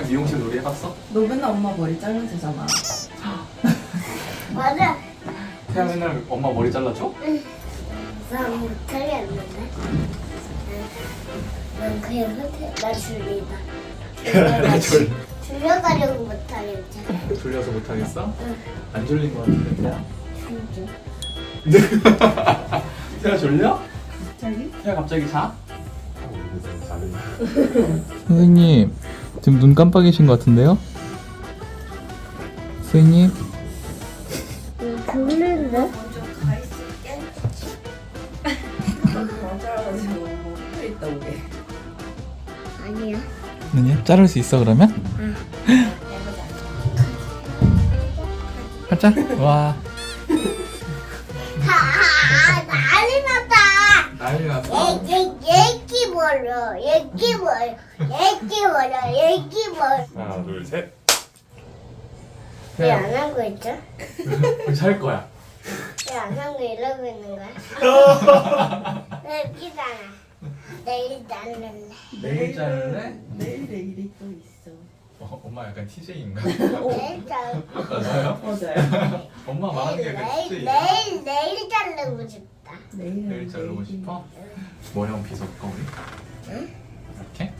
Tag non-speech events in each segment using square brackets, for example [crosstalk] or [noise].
태양 미용실 놀이 해봤어? 너 맨날 엄마 머리 잘라주잖아. [laughs] 맞아. 태양 맨날 엄마 머리 잘라줘? 나 못하겠는데. 난 그냥 못해. 나 줄리다. [laughs] 나 졸- 줄여가려고 못하겠지. 졸려서 못하겠어? 응. 안 졸린 거 같은데 태양? 진짜. [laughs] 태양 졸려? 갑자기? 태양 갑자기 자? 선생님 지금 눈 깜빡이신 것 같은데요? 선생님 응, 졸린데? 먼저 가 있을게. 맞아가지고 서 있다 오게. 아니야. 아니야 자를 수 있어 그러면? 해보자. 하자 와 아, 난리 났다. 난리 났어? 얘기 버려. 얘기 버려. 얘기 버려. 얘기 버려. 하나 둘 셋 왜 안 하고 있죠? 잘 거야 왜 안 하고 이러고 있는 거야? [laughs] 왜 기다려. 내일 자를래. 내일 자를래? 내일 내일이 또 있어. 어, 엄마 약간 TJ인가? 내일 자를 맞아요? 맞아요. 엄마 말하는 게 약간 내일, TJ야 내일, 내일 자르고 싶다. 내일은 내일 자르고. 싶어? 모형 빗을까 우리? 응? 이렇게?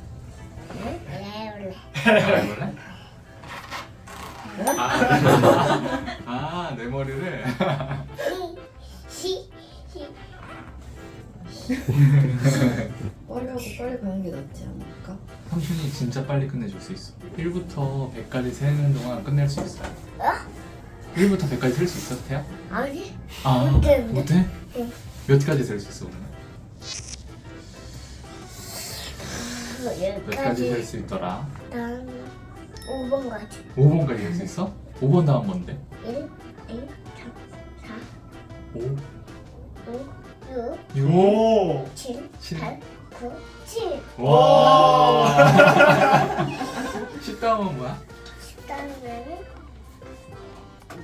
응? 내일 해볼래? 아, 아, 내 머리를 시, 시. 빨리 빨리 가는 게 낫지 않을까? 삼촌이 진짜 빨리 끝내줄 수 있어 1부터 100까지 세는 동안 끝낼 수 있어요 어? 1부터 100까지 셀 수 있어, 태야? 아니? 아. 못해? 응. 몇 가지 셀 수 있어, 오늘? 몇 가지 셀 여기까지. 수 있더라? 다음 5번까지. 5번까지 셀 수 있어? 5번 다음 뭔데? 1, 2, 3, 4, 5, 5, 6, 6, 오. 7, 칠. 8, 9, 7. 와. [laughs] 10다음은 뭐야? 다음에는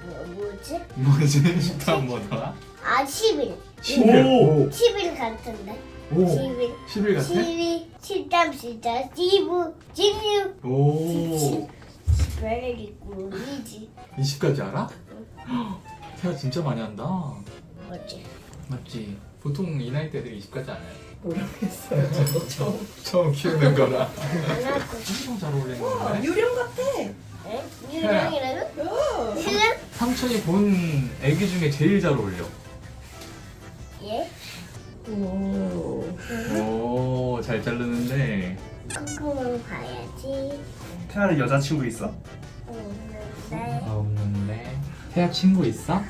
뭐, 뭐지? 뭐지? 10다음 뭐더라? 아, 10일. 11. 오. 10일 같은데. 오. 10일. 10일 같아? 12, 13, 14, 15, 16, 오. 18, 19, 20. 20까지 알아? [gasps] 태아 진짜 많이 한다. 뭐지? 맞지? 보통 이 나이 때들이 20까지 안 해요. 모르겠어요. 저도 [laughs] 처음. 처음 키우는 거라. 안. 엄청 잘 어울리는 와 건데? 유령 같아. 에? 유령이라고? 어. 삼촌이 본 애기 중에 제일 잘 어울려. 예? 오. 오, 잘 자르는데. 콩콩을 봐야지. 태아는 여자친구 있어? 없는데, 아, 없는데. 태아 친구 있어?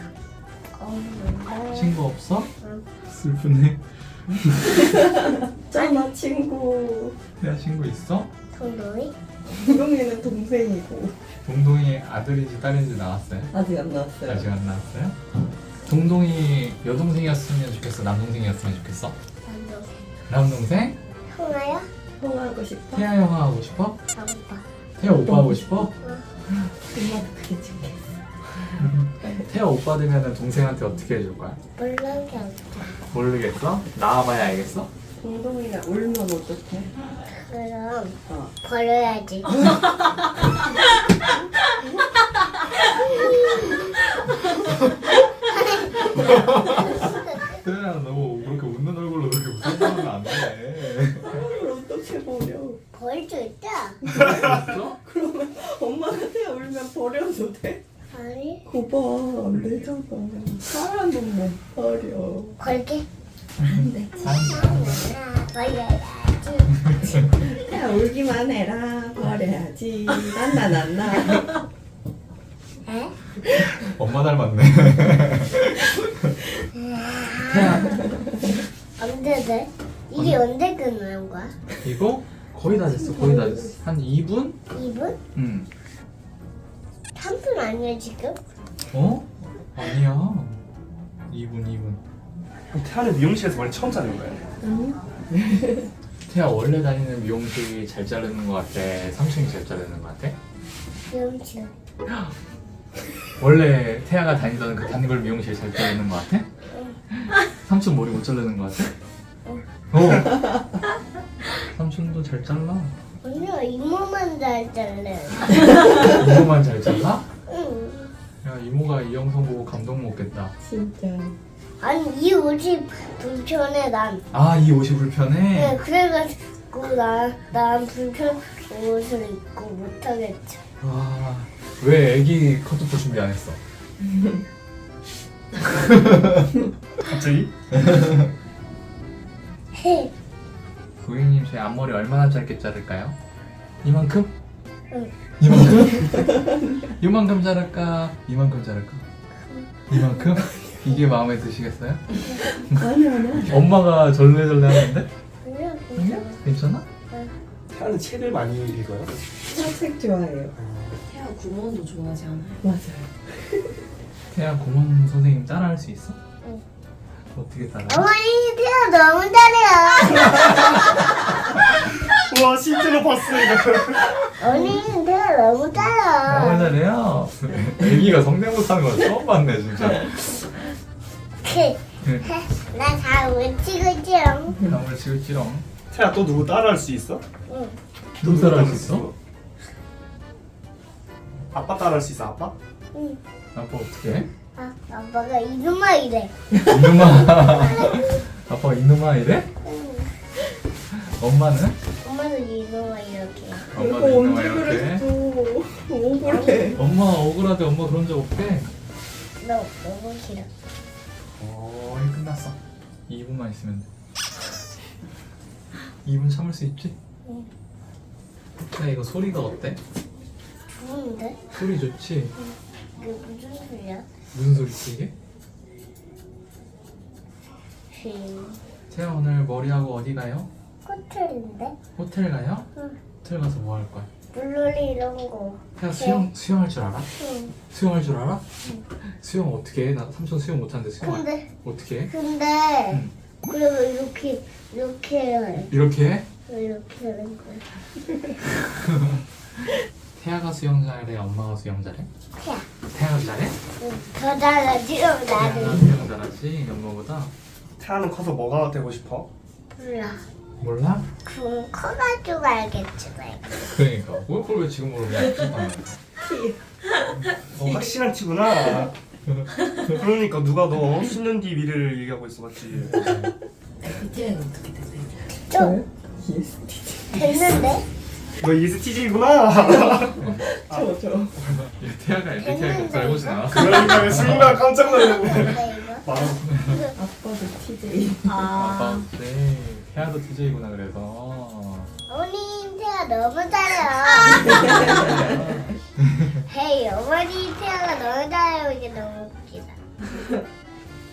없는데. 친구 없어? 응. 슬프네. [laughs] 쩌나 친구. 태아 친구 있어? 동동이? 유령이는 동생이고 동동이 아들인지 딸인지 나왔어요? 아직 안 나왔어요. 아직 안 나왔어요? 동동이 여동생이었으면 좋겠어? 남동생이었으면 좋겠어? 남동생. 남동생? 형아야? 통화하고 싶어? 태아 형아 하고 싶어? 아빠. 태아 오빠 하고 싶어? 엄마도 그게 좋겠어. [laughs] 태아 오빠 되면 동생한테 어떻게 해줄 거야? 물렁겨. 모르겠어? 나와봐야 알겠어? 동동이가 울면 어떡해? 그럼 어. 버려야지. [laughs] [laughs] [laughs] 태아 너무 그렇게 웃는 얼굴로 그렇게 웃으면 안 돼. 그걸 어떻게 버려? 버릴 수 있다. 알았어? 그러면 엄마가 태 울면 버려도 돼? 아니. 거봐 안 되잖아. 사람도 못 버려. 걸게. 안 돼. 버려야지. 야 울기만 해라 버려야지. 난나 난나. 에? 엄마 닮았네. [laughs] 태아 언제 돼? 이게 언제 끝나는 거야? 이거 거의 다 됐어 거의 다 됐어. 한 2분? 2분? 응. 3분 아니야 지금? 어? 아니야. 2분 2분. 그럼 태아는 미용실에서 머리 처음 자르는 거야? 태아 원래 다니는 미용실이 잘 자르는 것 같아? 삼촌이 잘 자르는 것 같아? 미용실. [laughs] 원래 태아가 다니던 그 단골 미용실 잘 자르는 것 같아? 삼촌 머리 못 자르는 것 같아? 어. 삼촌도 잘 잘라. 언니가 이모만 잘 잘래. 이모만 잘 잘라? 응. 야 이모가 이 영상 보고 감동 먹겠다. 진짜. 아니 이 옷이 불편해 난. 아 이 옷이 불편해? 네, 그래가지고 나난 불편 옷을 입고 못하겠지. 와 왜 애기 커트프 준비 안 했어? 갑자기? 헤. 고객님 제 앞머리 얼마나 짧게 자를까요? 이만큼? 응. 이만큼? [laughs] 이만큼 자를까? 이만큼 자를까? 이만큼? 이게 마음에 드시겠어요? 아니 아니. 엄마가 절레절레 하는데? 그냥 아니야? 괜찮아? 태아는 책을 많이 읽어요? 책 좋아해요. 태아 구몬도 좋아하지 않아요? 맞아요. 태양 고문 선생님 따라할 수 있어? 응. 어떻게 따라? 어머니 태아 [laughs] 너무 잘해요. 우와 실제로 봤어 이거. 언니 태아 너무 너무 잘해. 잘해요. 애기가 성대모사 하는 거 처음 봤네 진짜. 나잘 못치고죠. 나물 치우치렁. 태아 또 누구 따라할 수 있어? 응. 누구 따라할 수 있어? 아빠 따라할 수 있어 아빠? 응. 아빠 어떻게 해? 아, 아빠가 이놈아 이래. 이놈아. [laughs] 아빠가 이놈아 이래? 응. 엄마는? 엄마도 이놈아 이렇게. 이거 이놈아 언제 이렇게. 그랬어? 억울해. 엄마 억울하대 엄마 그런 적 없대. 너 너무 싫어. 어, 일 끝났어. 2분만 있으면 돼. 2분 참을 수 있지? 응. 야 이거 소리가 어때? 좋은데? 소리 좋지? 이게 무슨 소리야? 무슨 소리지 이게? 흠. 태아 오늘 머리하고 어디 가요? 호텔인데? 호텔 가요? 응. 호텔 가서 뭐 할 거야? 물놀이 이런 거. 태아 수영 수영할 줄 알아? 응. 수영할 줄 알아? 수영 어떻게 해? 나 삼촌 수영 못하는데 수영 근데 어떻게 해? 근데 응. 그리고 이렇게 이렇게 해. 이렇게 해? 이렇게 하는 거야. [laughs] 태아가 수영 잘해? 엄마가 수영 잘해? 태야. 태아가 잘해? 응. 더 잘하지 태아가 나는. 수영 잘하지 엄마보다? 태아는 커서 뭐가 되고 싶어? 몰라. 몰라? 그럼 커가지고 알겠지 내가. 그러니까 뭘 그걸 왜 지금 모르냐 어, 확실한 티구나. 그러니까 누가 너 10년 뒤 미래를 얘기하고 있어 맞지? BTS는 어떻게 되세요? 좀. 됐는데? 너 ESTJ구나. [laughs] 저 저. 태아가 MBTI 못 알고 지나 그러니까 순간 깜짝 놀랐네. 말 아빠도 TJ. 아빠 네 태아도 DJ구나 그래서 어머니 태아 너무 잘해요. [laughs] 헤이 어머니 태아가 너무 잘해요 이게 너무 웃기다.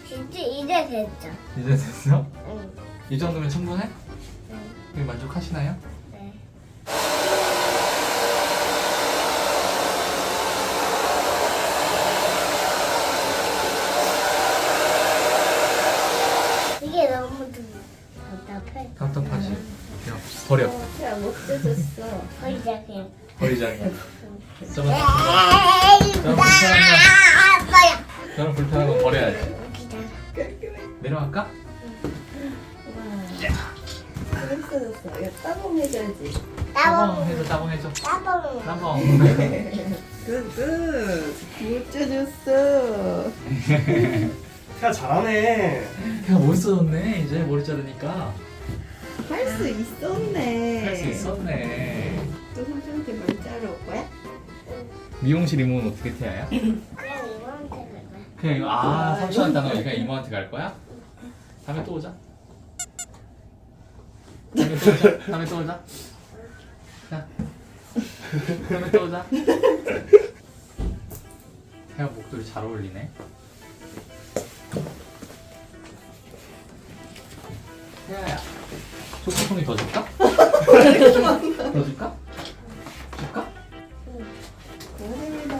진짜 이제 됐죠? 이제 됐어? 응. 이 정도면 충분해? 응. 만족하시나요? 버려. 버리자 그냥. 버리자 에이, 저런 나 불편한 아빠야. 거 저런 불편한 거 버려야지. 내려갈까? 야 따봉 해줘야지. 따봉 따봉. 해줘 따봉 해줘 따봉. 따봉 굿굿. 멋져졌어. 태아 잘하네. 태아 멋있어졌네 이제 머리 자르니까 할 수 있었네. 할 수 있었네 또 삼촌한테 말 자러 올 거야? 미용실 이모는 어떻게 태아야? 그냥 이거한테 갈 거야. 그냥 이거 아 삼촌한테 안 그냥 이모한테 갈 거야? 다음에 또 오자 다음에 또 오자 다음에 또 오자 자 다음에 또 오자 태아 목도리 잘 어울리네 태아야 소스통이 더 줄까? [laughs] 더 줄까? 줄까?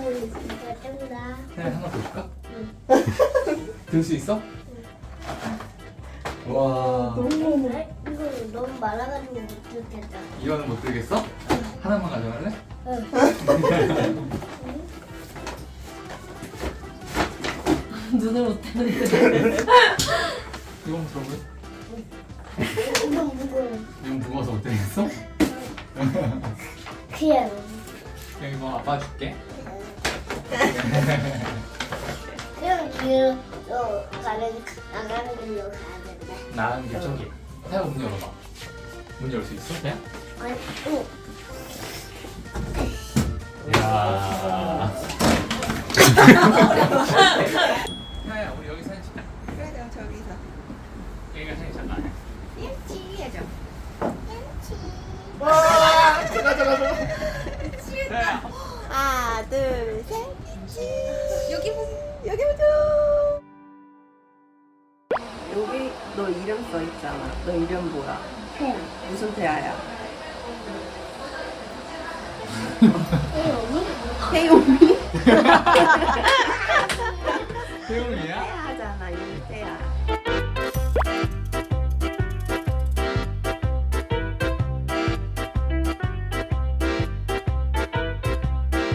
올리지. 맞습니다. 태아야 하나 더 줄까? 들 수 있어? 와 너무 에? 이거 너무 많아가지고 못 듣겠다. 이거는 못 들겠어? 하나만 가져갈래? [laughs] [laughs] 눈을 못 뜨는데. 이건 들어볼래? 이건 무거워. 이건 무거워서 못 들겠어? 그냥 여기 뭐 아빠 줄게. 그냥 길로 가는 나가는 길로 가야 된대. 나은 게 저기. 태아 문 열어봐. 문 열 수 있어? 그냥? 아니, 응. 야. [laughs] 무슨? 태양이? [laughs] 태용이? 태용이야? [laughs]